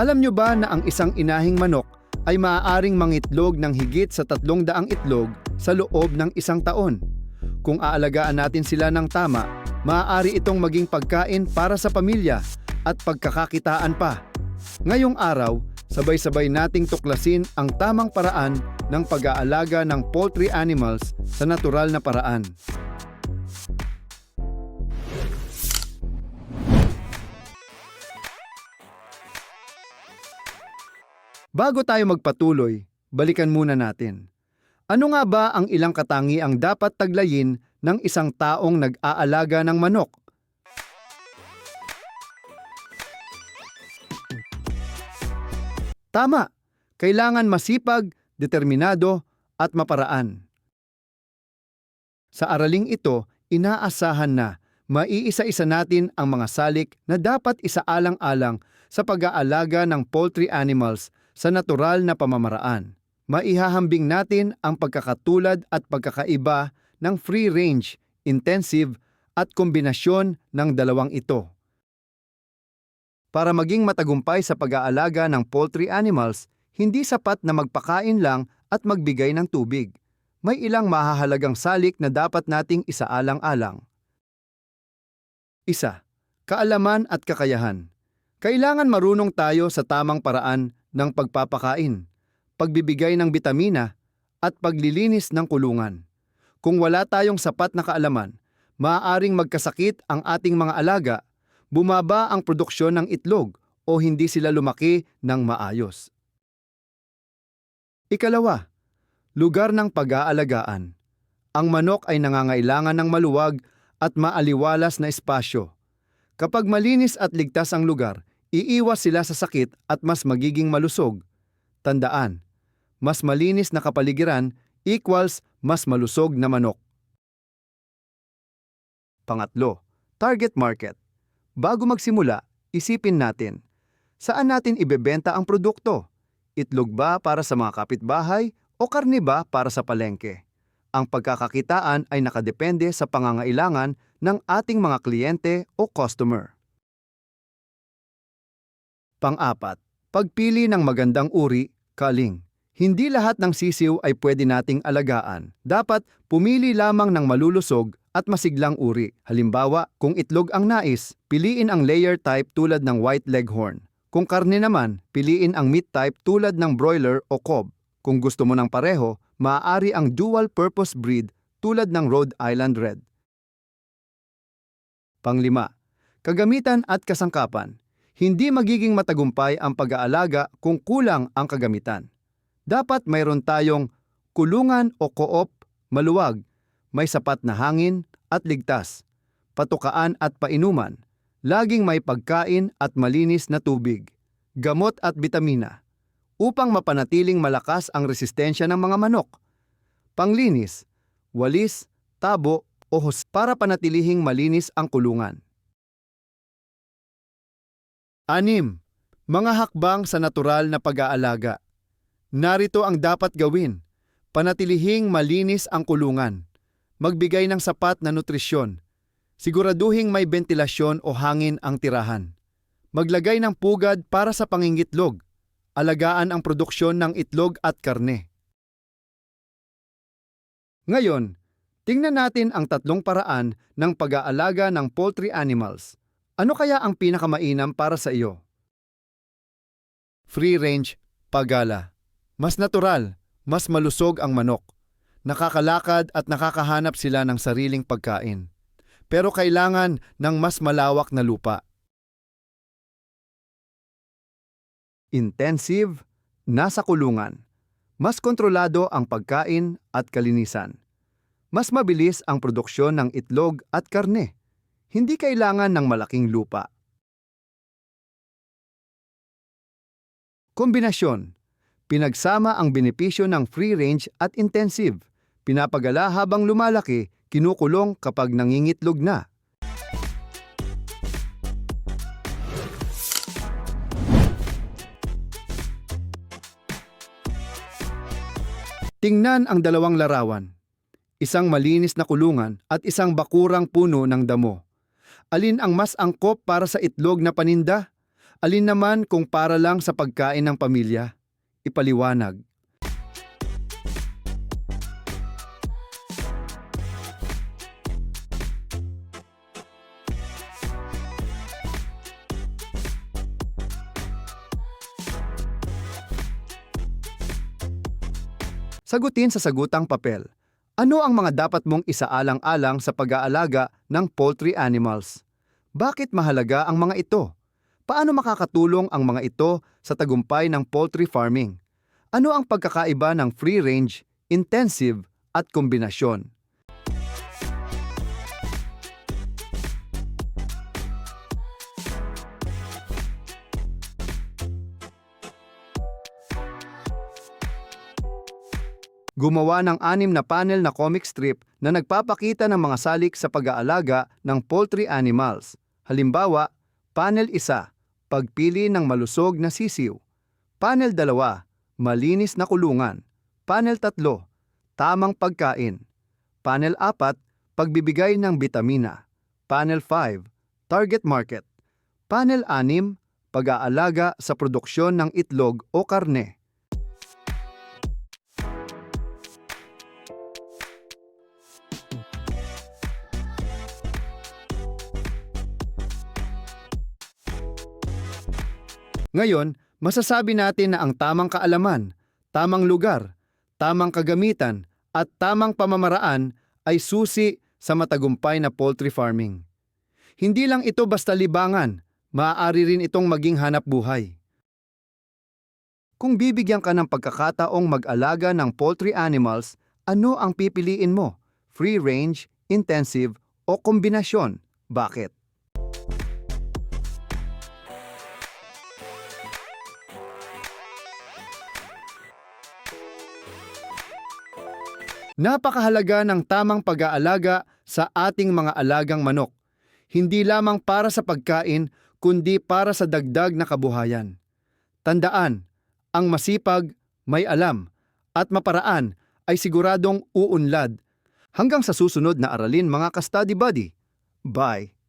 Alam nyo ba na ang isang inahing manok ay maaaring mangitlog ng higit sa tatlong daang itlog sa loob ng isang taon? Kung aalagaan natin sila ng tama, maaari itong maging pagkain para sa pamilya at pagkakakitaan pa. Ngayong araw, sabay-sabay nating tuklasin ang tamang paraan ng pag-aalaga ng poultry animals sa natural na paraan. Bago tayo magpatuloy, balikan muna natin. Ano nga ba ang ilang katangiang dapat taglayin ng isang taong nag-aalaga ng manok? Tama, kailangan masipag, determinado, at maparaan. Sa araling ito, inaasahan na maiisa-isa natin ang mga salik na dapat isaalang-alang sa pag-aalaga ng poultry animals sa natural na pamamaraan. Maihahambing natin ang pagkakatulad at pagkakaiba ng free-range, intensive at kombinasyon ng dalawang ito. Para maging matagumpay sa pag-aalaga ng poultry animals, hindi sapat na magpakain lang at magbigay ng tubig. May ilang mahahalagang salik na dapat nating isaalang-alang. Isa, kaalaman at kakayahan. Kailangan marunong tayo sa tamang paraan ng pagpapakain, pagbibigay ng bitamina, at paglilinis ng kulungan. Kung wala tayong sapat na kaalaman, maaaring magkasakit ang ating mga alaga, bumaba ang produksyon ng itlog o hindi sila lumaki ng maayos. Ikalawa, lugar ng pag-aalagaan. Ang manok ay nangangailangan ng maluwag at maaliwalas na espasyo. Kapag malinis at ligtas ang lugar, iiwas sila sa sakit at mas magiging malusog. Tandaan, mas malinis na kapaligiran equals mas malusog na manok. Pangatlo, target market. Bago magsimula, isipin natin, saan natin ibebenta ang produkto? Itlog ba para sa mga kapitbahay o karne ba para sa palengke? Ang pagkakakitaan ay nakadepende sa pangangailangan ng ating mga kliyente o customer. Pang-apat, pagpili ng magandang uri, kaling. Hindi lahat ng sisiw ay pwede nating alagaan. Dapat pumili lamang ng malulusog at masiglang uri. Halimbawa, kung itlog ang nais, piliin ang layer type tulad ng white leghorn. Kung karne naman, piliin ang meat type tulad ng broiler o cob. Kung gusto mo ng pareho, maaari ang dual-purpose breed tulad ng Rhode Island Red. Panglima, kagamitan at kasangkapan. Hindi magiging matagumpay ang pag-aalaga kung kulang ang kagamitan. Dapat mayroon tayong kulungan o koop, maluwag, may sapat na hangin at ligtas, patukaan at painuman, laging may pagkain at malinis na tubig, gamot at bitamina, upang mapanatiling malakas ang resistensya ng mga manok. Panglinis, walis, tabo o hos para panatilihing malinis ang kulungan. Anim, mga hakbang sa natural na pag-aalaga. Narito ang dapat gawin. Panatilihing malinis ang kulungan. Magbigay ng sapat na nutrisyon. Siguraduhing may ventilasyon o hangin ang tirahan. Maglagay ng pugad para sa pangingitlog. Alagaan ang produksyon ng itlog at karne. Ngayon, tingnan natin ang tatlong paraan ng pag-aalaga ng poultry animals. Ano kaya ang pinakamainam para sa iyo? Free range, pagala. Mas natural, mas malusog ang manok. Nakakalakad at nakakahanap sila ng sariling pagkain. Pero kailangan ng mas malawak na lupa. Intensive, nasa kulungan. Mas kontrolado ang pagkain at kalinisan. Mas mabilis ang produksyon ng itlog at karne. Hindi kailangan ng malaking lupa. Kombinasyon. Pinagsama ang benepisyo ng free range at intensive. Pinapagala habang lumalaki, kinukulong kapag nangingitlog na. Tingnan ang dalawang larawan. Isang malinis na kulungan at isang bakurang puno ng damo. Alin ang mas angkop para sa itlog na paninda? Alin naman kung para lang sa pagkain ng pamilya? Ipaliwanag. Sagutin sa sagutang papel. Ano ang mga dapat mong isaalang-alang sa pag-aalaga ng poultry animals? Bakit mahalaga ang mga ito? Paano makakatulong ang mga ito sa tagumpay ng poultry farming? Ano ang pagkakaiba ng free range, intensive at kombinasyon? Gumawa ng anim na panel na comic strip na nagpapakita ng mga salik sa pag-aalaga ng poultry animals. Halimbawa, panel 1, pagpili ng malusog na sisiw. Panel 2, malinis na kulungan. Panel 3, tamang pagkain. Panel 4, pagbibigay ng bitamina. Panel 5, target market. Panel 6, pag-aalaga sa produksyon ng itlog o karne. Ngayon, masasabi natin na ang tamang kaalaman, tamang lugar, tamang kagamitan, at tamang pamamaraan ay susi sa matagumpay na poultry farming. Hindi lang ito basta libangan, maaari rin itong maging hanap buhay. Kung bibigyan ka ng pagkakataong mag-alaga ng poultry animals, ano ang pipiliin mo? Free range, intensive, o kombinasyon? Bakit? Napakahalaga ng tamang pag-aalaga sa ating mga alagang manok, hindi lamang para sa pagkain kundi para sa dagdag na kabuhayan. Tandaan, ang masipag, may alam, at maparaan ay siguradong uunlad. Hanggang sa susunod na aralin mga ka-study buddy. Bye!